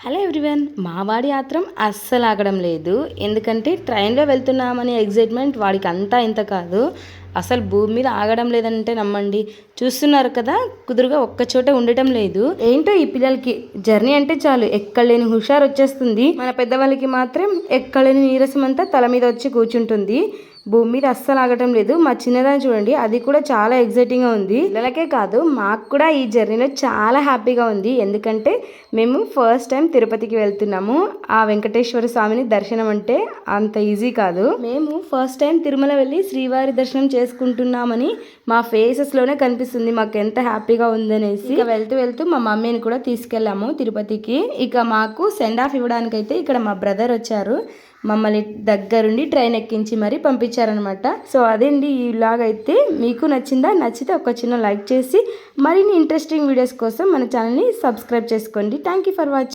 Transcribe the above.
Hello everyone మా వాడి ఆత్రం అస్సలు ఆగడం లేదు. ఎందుకంటే ట్రైన్లో వెళ్తున్నామనే ఎగ్జైట్మెంట్ వాడికి అంతా ఇంత కాదు. అసలు భూమి మీద ఆగడం లేదంటే నమ్మండి. చూస్తున్నారు కదా కుదురుగా ఒక్క చోట ఉండటం లేదు. ఏంటో ఈ పిల్లలకి? జర్నీ అంటే చాలు. ఎక్కడలేని హుషారు వచ్చేస్తుంది మన పెద్దవాళ్ళకి మాత్రం ఎక్కడలేని నీరసం అంతా తల మీద వచ్చి కూర్చుంటుంది. భూమి మీద అస్సలు ఆగటం లేదు. మా చిన్నదాన్ని చూడండి అది కూడా చాలా ఎగ్జైటింగ్గా ఉంది. పిల్లలకే కాదు మాకు కూడా ఈ జర్నీలో చాలా హ్యాపీగా ఉంది. ఎందుకంటే మేము ఫస్ట్ టైం తిరుపతికి వెళ్తున్నాము. ఆ వెంకటేశ్వర స్వామిని దర్శనం అంటే అంత ఈజీ కాదు. మేము ఫస్ట్ టైం తిరుమల వెళ్ళి శ్రీవారి దర్శనం చేసుకుంటున్నామని మా ఫేసెస్లోనే కనిపిస్తుంది. మాకు ఎంత హ్యాపీగా ఉందనేసి. ఇక వెళ్తూ వెళ్తూ మా మమ్మీని కూడా తీసుకెళ్ళాము తిరుపతికి. ఇక మాకు సెండ్ ఆఫ్ ఇవ్వడానికైతే ఇక్కడ మా బ్రదర్ వచ్చారు. మమ్మల్ని దగ్గరుండి ట్రైన్ ఎక్కించి మరీ పంపించారనమాట సో అదేండి ఈ వ్లాగ్ అయితే మీకు నచ్చిందా? నచ్చితే ఒక చిన్న లైక్ చేసి మరిన్ని ఇంట్రెస్టింగ్ వీడియోస్ కోసం మన ఛానల్ని సబ్స్క్రైబ్ చేసుకోండి. Thank you for watching